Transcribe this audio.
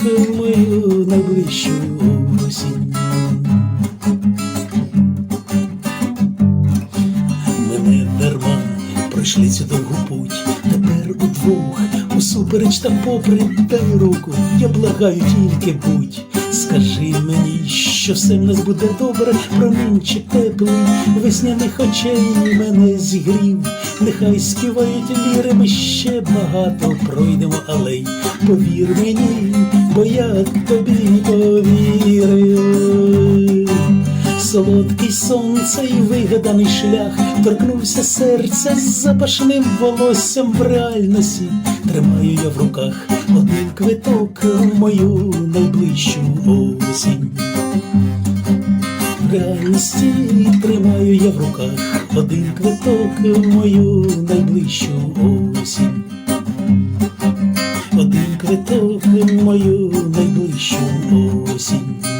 в мою найближчу осінь. Ми не дарма пройшли цю довгу путь. Тепер удвох, усупереч та попри дай руку, я благаю тільки будь. Скажи мені, що все в нас буде добре, промінчик теплий, весняних очей мене зігрів. Нехай співають ліри, ми ще багато пройдемо алей. Повір мені, бо я тобі повірив. Солодкий сонце і вигаданий шлях торкнувся серця з запашним волоссям в реальності. Тримаю я в руках один квиток в мою найближчу осінь. В реальності тримаю я в руках один квиток в мою найближчу осінь. Один квиток в мою найближчу осінь.